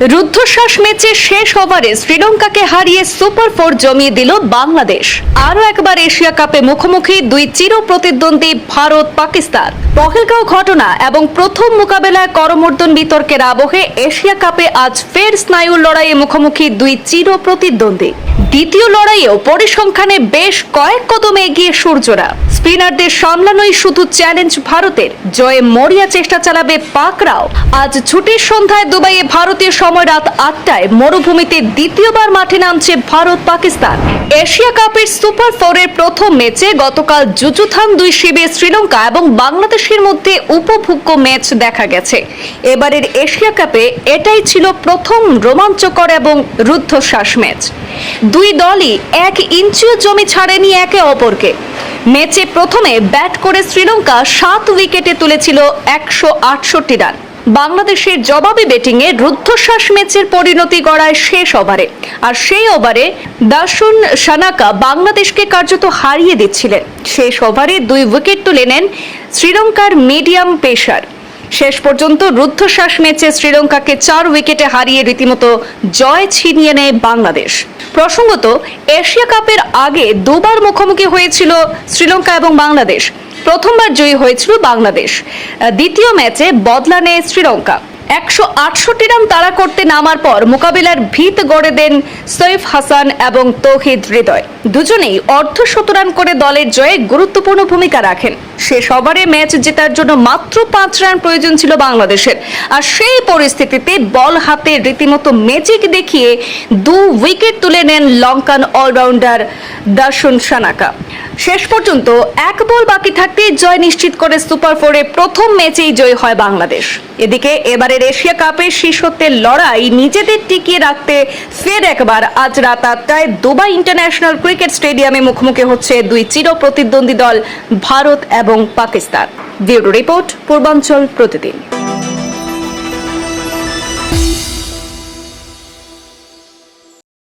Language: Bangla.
রুদ্ধশ্বাস ম্যাচে শেষ ওভারে শ্রীলঙ্কাকে হারিয়ে সুপার ফোর জমিয়ে দিল বাংলাদেশ। আরও একবার এশিয়া কাপে মুখোমুখি দুই চির প্রতিদ্বন্দ্বী ভারত পাকিস্তান। পহেলগাঁও ঘটনা এবং প্রথম মোকাবেলায় করমর্দন বিতর্কের আবহে এশিয়া কাপে আজ ফের স্নায়ুর লড়াইয়ে মুখোমুখি দুই চির প্রতিদ্বন্দ্বী। দ্বিতীয় লড়াইয়েও পরিসংখ্যানে বেশ কয়েক কদমে এগিয়ে সূর্যরা। স্পিনারদের সামলানোই শুধু চ্যালেঞ্জ ভারতের। জয়ে মরিয়া চেষ্টা চালাবে পাকরাও। আজ ছুটির সন্ধ্যায় দুবাইয়ে ভারতীয় সময় রাত আটটায় মরুভূমিতে দ্বিতীয়বার মাঠে নামছে ভারত পাকিস্তান। এশিয়া কাপের সুপার ফোরের প্রথম ম্যাচে গতকাল জুজুথাং দুই শিবে শ্রীলঙ্কা এবং বাংলাদেশের মধ্যে উপভোগ্য ম্যাচ দেখা গেছে। এবারের এশিয়া কাপে এটাই ছিল প্রথম রোমাঞ্চকর এবং রুদ্ধশ্বাস ম্যাচ। দুই দলই এক ইঞ্চিও জমি ছাড়েনি একে অপরকে। ম্যাচে প্রথমে ব্যাট করে শ্রীলঙ্কা সাত উইকেটে তুলেছিল একশো আটষট্টি রান। বাংলাদেশের জবাবি ব্যাটিংয়ে রুদ্ধশ্বাস ম্যাচের পরিণতি গড়ায় শেষ ওভারে। আর সেই ওভারে দাসুন সানাকা বাংলাদেশকে কার্যত হারিয়ে দিচ্ছিলেন। শেষ ওভারে দুই উইকেট তুলে নেন শ্রীলঙ্কার মিডিয়াম পেসার। শেষ পর্যন্ত রুদ্ধশ্বাস ম্যাচে শ্রীলঙ্কাকে চার উইকেটে হারিয়ে রীতিমতো জয় ছিনিয়ে নেয় বাংলাদেশ। প্রসঙ্গত, এশিয়া কাপের আগে দুবার মুখোমুখি হয়েছিল শ্রীলঙ্কা এবং বাংলাদেশ। প্রথমবার জয়ী হয়েছিল বাংলাদেশ। দ্বিতীয় ম্যাচে বদলা নেয় শ্রীলঙ্কা। একশো আটষট্টি রান তাড়া করতে নামার পর মোকাবিলার ভিত গড়ে দেন সৈফ হাসান এবং তৌহিদ হৃদয়। দুজনেই অর্ধ রান করে দলের জয়ে গুরুত্বপূর্ণ ভূমিকা রাখেন। শেষ ওভারে ম্যাচ জেতার জন্য মাত্র পাঁচ রান প্রয়োজন ছিল বাংলাদেশের। আর সেই পরিস্থিতিতে বল হাতে রীতিমতো ম্যাজিক দেখিয়ে দু উইকেট তুলে নেন লঙ্কান অলরাউন্ডার দর্শন সানাকা। শেষ পর্যন্ত এক বল বাকি থাকতেই জয় নিশ্চিত করে সুপার ফোরে প্রথম ম্যাচেই জয় হয় বাংলাদেশ। এদিকে এবারের এশিয়া কাপের শীর্ষত্বের লড়াই নিজেদের টিকিয়ে রাখতে ফের একবার আজ রাত আটটায় দুবাই ইন্টারন্যাশনাল ক্রিকেট স্টেডিয়ামে মুখোমুখি হচ্ছে দুই চির প্রতিদ্বন্দ্বী দল, ভারত এবং পাকিস্তান। ব্যুরো রিপোর্ট, পূর্বাঞ্চল প্রতিদিন।